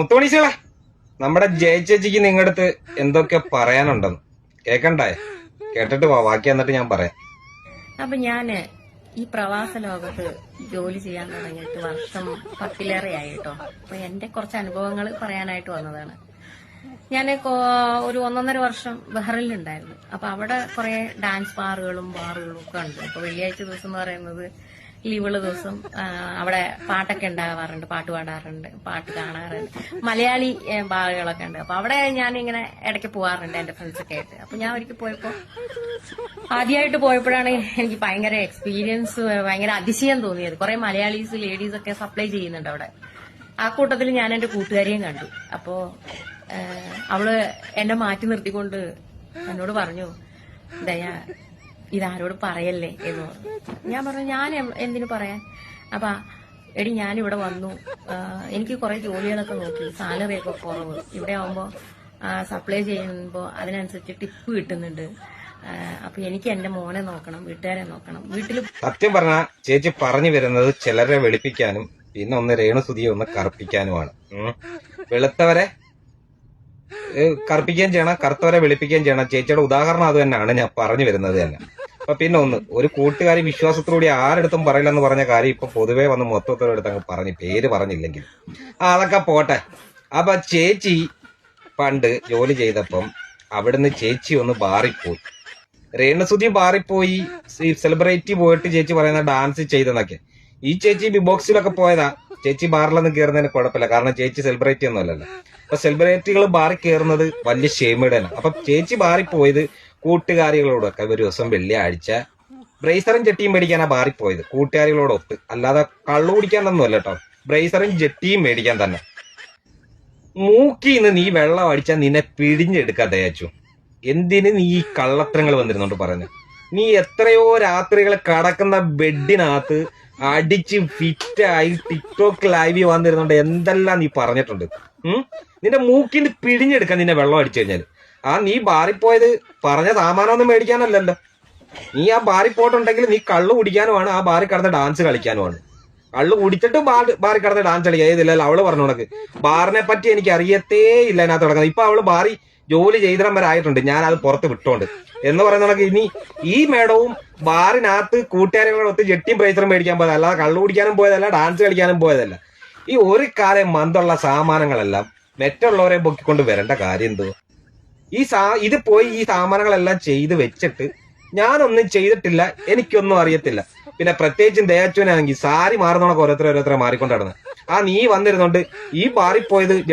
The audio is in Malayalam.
മുത്തോണീസുകളെ നമ്മുടെ ജയച്ചേച്ചിക്ക് അടുത്ത് എന്തൊക്കെ പറയാനുണ്ടെന്ന്. കേക്കണ്ടേ? കേട്ടിട്ട് വാ ബാക്കി എന്നിട്ട് ഞാൻ പറയാം. അപ്പൊ ഞാൻ ഈ പ്രവാസ ലോകത്ത് ജോലി ചെയ്യാൻ തുടങ്ങിയിട്ട് വർഷം പത്തിലേറെ ആയിട്ടോ അപ്പൊ എന്റെ കുറച്ച് അനുഭവങ്ങൾ പറയാനായിട്ട് വന്നതാണ്. ഞാൻ ഒരു ഒന്നൊന്നര വർഷം ബഹ്റിലുണ്ടായിരുന്നു അപ്പൊ അവിടെ കുറെ ഡാൻസ് ബാറുകളും ബാറുകളും ഒക്കെ ഉണ്ട്. അപ്പൊ വെള്ളിയാഴ്ച ദിവസം എന്ന് പറയുന്നത് ലീവുള്ള ദിവസം അവിടെ പാട്ടൊക്കെ ഉണ്ടാവാറുണ്ട് പാട്ട് പാടാറുണ്ട് പാട്ട് കാണാറുണ്ട്. മലയാളി ഭാഗങ്ങളൊക്കെ ഉണ്ട്. അപ്പൊ അവിടെ ഞാൻ ഇങ്ങനെ ഇടയ്ക്ക് പോവാറുണ്ട് എന്റെ ഫ്രണ്ട്സൊക്കെ ആയിട്ട്. അപ്പൊ ഞാൻ ഒരിക്കൽ പോയപ്പോ ആദ്യമായിട്ട് പോയപ്പോഴാണ് എനിക്ക് ഭയങ്കര എക്സ്പീരിയൻസ് ഭയങ്കര അതിശയം തോന്നിയത്. കുറെ മലയാളീസ് ലേഡീസ് ഒക്കെ സപ്ലൈ ചെയ്യുന്നുണ്ട് അവിടെ. ആ കൂട്ടത്തിൽ ഞാൻ എന്റെ കൂട്ടുകാരിയും കണ്ടു. അപ്പോ അവൾ എന്നെ മാറ്റി നിർത്തിക്കൊണ്ട് എന്നോട് പറഞ്ഞു ദയ ഇതാരോട് പറയല്ലേ എന്ന്. പറഞ്ഞു ഞാൻ പറഞ്ഞു ഞാൻ എന്തിനു പറയാൻ? അപ്പൊ എടി ഞാനിവിടെ വന്നു. എനിക്ക് കുറെ ജോലികളൊക്കെ നോക്കി. സാലറി ഒക്കെ കുറവ്. ഇവിടെ ആവുമ്പോ സപ്ലൈ ചെയ്യുമ്പോ അതിനനുസരിച്ച് ടിപ്പ് കിട്ടുന്നുണ്ട്. അപ്പൊ എനിക്ക് എന്റെ മോനെ നോക്കണം വീട്ടുകാരെ നോക്കണം. വീട്ടിൽ സത്യം പറഞ്ഞ ചേച്ചി പറഞ്ഞു വരുന്നത് ചിലരെ വെളുപ്പിക്കാനും പിന്നെ ഒന്ന് രേണുസുതിയെ ഒന്ന് കറുപ്പിക്കാനുമാണ്. വെളുത്തവരെ കറുപ്പിക്കുകയും ചെയ്യണം കറുത്തവരെ വെളുപ്പിക്കുകയും ചെയ്യണം. ചേച്ചിയുടെ ഉദാഹരണം അത് തന്നെയാണ് ഞാൻ പറഞ്ഞു വരുന്നത് തന്നെ. അപ്പൊ പിന്നെ ഒന്ന് ഒരു കൂട്ടുകാരി വിശ്വാസത്തോടെ ആരെടുത്തും പറയില്ലെന്ന് പറഞ്ഞ കാര്യം ഇപ്പൊ പൊതുവേ വന്ന് മൊത്തത്തോടെ എടുത്ത് അങ്ങ് പറഞ്ഞു പേര് പറഞ്ഞില്ലെങ്കിൽ. അതൊക്കെ പോട്ടെ. അപ്പൊ ചേച്ചി പണ്ട് ജോലി ചെയ്തപ്പം അവിടുന്ന് ചേച്ചി ഒന്ന് ബാറിപ്പോയി രേണസുതി ബാറിപ്പോയി സെലിബ്രിറ്റി പോയിട്ട് ചേച്ചി പറയുന്ന ഡാൻസ് ചെയ്തെന്നൊക്കെ. ഈ ചേച്ചി ബി ബോക്സിലൊക്കെ പോയതാ. ചേച്ചി ബാറിലൊന്നും കയറുന്നതിന് കുഴപ്പമില്ല. കാരണം ചേച്ചി സെലിബ്രിറ്റി ഒന്നും അല്ലല്ലോ അപ്പൊ സെലിബ്രിറ്റികൾ ബാറിൽ കയറുന്നത് വലിയ ഷെയ്മേടാണ് അപ്പൊ ചേച്ചി ബാറിൽ കൂട്ടുകാരികളോടൊക്കെ ഒരു ദിവസം വെള്ളിയാഴ്ച ബ്രേസറും ജെട്ടിയും മേടിക്കാനാ മാറിപ്പോയത്. പോയത് കൂട്ടുകാരികളോടൊത്ത്. അല്ലാതെ കള്ളു കുടിക്കാനൊന്നും അല്ല കേട്ടോ. ബ്രേസറും ജെട്ടിയും മേടിക്കാൻ തന്നെ. മൂക്കിന്ന് നീ വെള്ളം അടിച്ചാൽ നിന്നെ പിടിഞ്ഞെടുക്കാൻ തയ്യാച്ചു എന്തിന് നീ ഈ കള്ളത്തരങ്ങൾ വന്നിരുന്നോണ്ട് പറഞ്ഞു നീ എത്രയോ രാത്രികൾ കടക്കുന്ന ബെഡിനകത്ത് അടിച്ച് ഫിറ്റായി ടിക്ടോക്ക് ലൈവ് വന്നിരുന്നോണ്ട് എന്തെല്ലാം നീ പറഞ്ഞിട്ടുണ്ട്? നിന്റെ മൂക്കിന് പിടിഞ്ഞെടുക്കാൻ നിന്നെ വെള്ളം അടിച്ചു കഴിഞ്ഞാൽ ആ നീ ബാറിപ്പോയത് പറഞ്ഞ സാമാനമൊന്നും മേടിക്കാനല്ലല്ലോ. നീ ആ ബാറിൽ പോയിട്ടുണ്ടെങ്കിൽ നീ കള്ളു കുടിക്കാനുമാണ് ആ ബാറിൽ കടന്ന് ഡാൻസ് കളിക്കാനുമാണ്. കള്ളു കുടിച്ചിട്ട് ബാർ ബാറിൽ കടന്ന് ഡാൻസ് കളിക്കുക ഏതില്ലല്ലോ അവൾ പറഞ്ഞു ഉണക്ക് ബാറിനെ പറ്റി എനിക്ക് അറിയത്തേ ഇല്ല അതിനകത്ത് തുടങ്ങുന്നത് ഇപ്പൊ അവൾ ബാറി ജോലി ചെയ്തിടം വരെ ആയിട്ടുണ്ട് ഞാൻ അത് പുറത്ത് വിട്ടോണ്ട്. എന്ന് പറയുന്ന കണക്ക് ഇനി ഈ മേഡവും ബാറിനകത്ത് കൂട്ടുകാരികളൊത്ത് ജെട്ടിയും പ്രൈസറും മേടിക്കാൻ പോയതല്ല അല്ലാതെ കള്ളു കുടിക്കാനും പോയതല്ല ഡാൻസ് കളിക്കാനും പോയതല്ല. ഈ ഒരു കാലം മന്തുള്ള സാമാനങ്ങളെല്ലാം മറ്റുള്ളവരെ പൊക്കിക്കൊണ്ട് വരേണ്ട കാര്യം എന്തോ ഈ സാ ഇത് പോയി ഈ സാമാനങ്ങളെല്ലാം ചെയ്ത് വെച്ചിട്ട് ഞാനൊന്നും ചെയ്തിട്ടില്ല എനിക്കൊന്നും അറിയത്തില്ല. പിന്നെ പ്രത്യേകിച്ചും ദയാച്ചുവിനാണെങ്കിൽ സാരി മാറുന്നോണൊക്കെ ഓരോരുത്തർ ഓരോരുത്തരെ മാറിക്കൊണ്ടാണ് ആ നീ വന്നിരുന്നോണ്ട് ഈ മാറിപ്പോയത് പോയത്